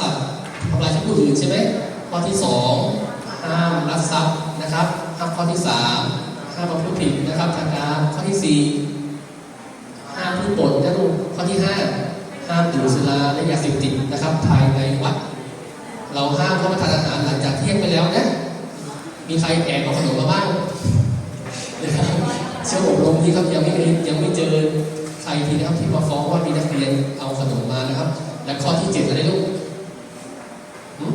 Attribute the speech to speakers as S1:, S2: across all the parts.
S1: สัตว์ทำลายชีวิตผู้อื่นใช่ไหมข้อที่สองห้ามลักทรัพย์นะครับห้ามข้อที่สามห้ามประพฤติผิดนะครับทางการข้อที่สี่ห้ามพูดปดนะลูกข้อที่ห้าห้ามดื่มสุราและยาเสพติดนะครับภายในวัด เราห้ามเข้ามาทานอาหารหลังจากเที่ยงไปแล้วนะมีใครแอบเอาขนมมาบ้างนะครับเชื่ออบรมที่ครับยังไม่ยังไม่เจอใครทีนะครับที่มาฟ้องว่ามีนักเรียนเอาขนมมานะครับ และข้อที่เจ็ดอะไรลูกหืม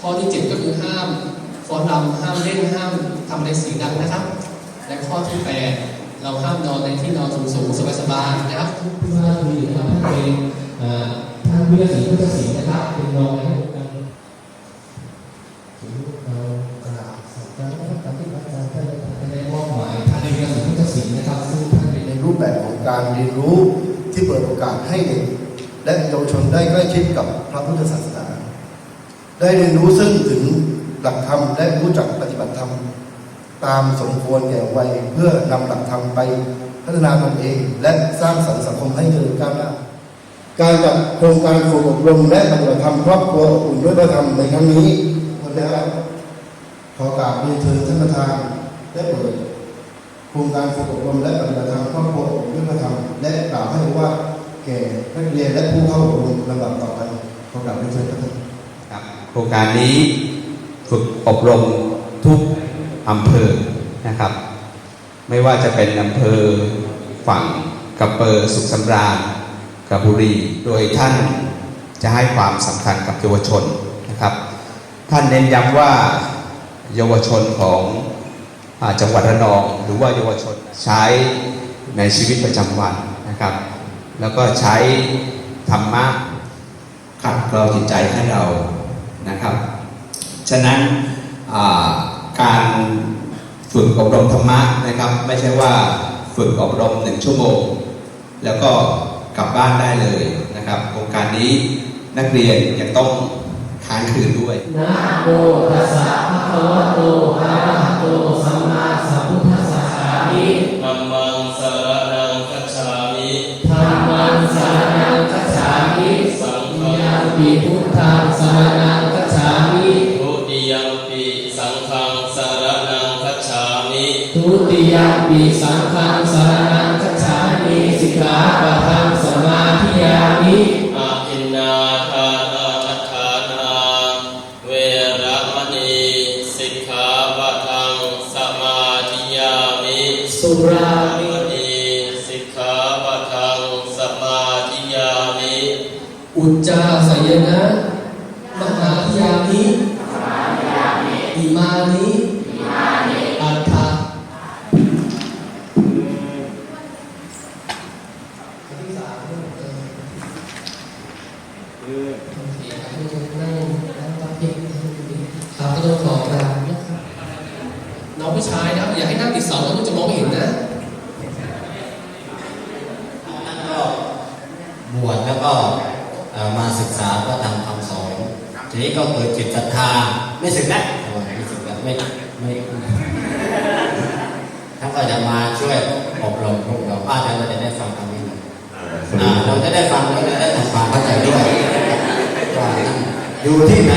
S1: ข้อที่เจ็ดก็คือห้ามฟ้อนรำห้ามเล่นห้ามทำอะไรเสียงดังนะครับ และข้อที่แปดเราห้ามนอนในที่นอนสูงๆสบายๆนะครับทุกเพื่อนมีนะครับท่านเป็นเอ่อท่านเพื่อนสีเพื่อนสีนะครับเป็นรองในการเรากราบสักการะปฏิบัติการท่านท่านได้มอบหมายท่านในเรื่องของพุทธศิลป์นะครับซึ่งท่านเป็น
S2: ในรูปแบบของการเรียนรู้ที่เปิดโอกาสให้เด็กและเยาวชนได้ใกล้ชิดกับพระพุทธศาสนา ได้เรียนรู้ซึ่งถึงหลักธรรมและรู้จักปฏิบัติธรรม ตามสมควรแก่วัยเพื่อนำหลักธรรมไปพัฒนาตนเอง และสร้างสรรค์สังคมให้เจริญก้าวหน้า การจัดโครงการฝึกอบรมและปฏิบัติธรรมครอบครัวอุ่นด้วยพระธรรมในครั้งนี้วันนี้วขอกราบเรียนเชิญท่านประธานได้เปิดโครงการฝึกอบรมและปฏิบัติธรรมครอบครัวอุ่นด้วยพระธรรมและกล่าวให้ว่าแก่นักเรียนและผู้เข้าอบรมลำดับต่อไปขอกราบเรียนเชิญครับ
S3: ครับ โครงการนี้ฝึกอบรมทุกอำเภอนะครับ ไม่ว่าจะเป็นอำเภอฝั่งกระเปอร์สุขสำราญกระบุรี โดยท่านจะให้ความสำคัญกับเยาวชนนะครับ ท่านเน้นย้ำว่าเยาวชนของอจังหวัดระนอง หรือว่าเยาวชนใช้ในชีวิตประจำวันนะครับ แล้วก็ใช้ธรรมะขัดเกลาจิตใจให้เรา นะครับ ฉะนั้นอ่าการฝึกอบรมธรรมะนะครับ ไม่ใช่ว่าฝึกอบรมหนึ่งชั่วโมง แล้วก็กลับบ้านได้เลยนะครับโครงการนี้นักเรียนยังต้องค้างคืนด้วย
S1: นะโมตัสสะภะคะวะโตอะระหะโตสัมมาสัมพุทธัสสะมิ
S4: ธัมมังสรณังคัจฉามิ
S1: ธัมมังสรณังคัจฉามิ
S4: สังฆั
S1: ยังปิพุทธังสรณังคัจฉามิ
S4: ทุติยัมปิสังฆังสรณังคัจฉามิ
S1: ทุติยมปีสังฆังสรณังคัจฉามิสิกขาปะทังสมาธิยามิ
S4: อะอินนาทานาอัฏฐานาเวระมณีสิกขาปะทังสมาธิยามิ
S1: สุรา
S4: อะ
S1: มิ
S4: มณีสิกขาปะทังสมาธิยามิ
S1: อุจจาสยนะมหาธิยามิอิ มานิอัฏฐะครับก็ต้องขอกราบนะครับน้องผู้ชายนะอย่าให้นั่งติดเสาแล้วลูกจะมองไม่เห็นนะ
S5: ท่านก็บวชแล้วก็มาศึกษาพระธรรมคำสอนทีนี้ก็เกิดจิตศรัทธาไม่สึกนะโอ้ยไม่สึกแล้ว ไม่ไม่ท่านก็จะมาช่วยอบรมพวกเราป้าจะเราจะได้ฟังคำนี้หน่อยอ่าเราจะได้ฟังแล้วจะได้ทำความเข้าใจด้วยว่าท่านอยู่ที่ไหน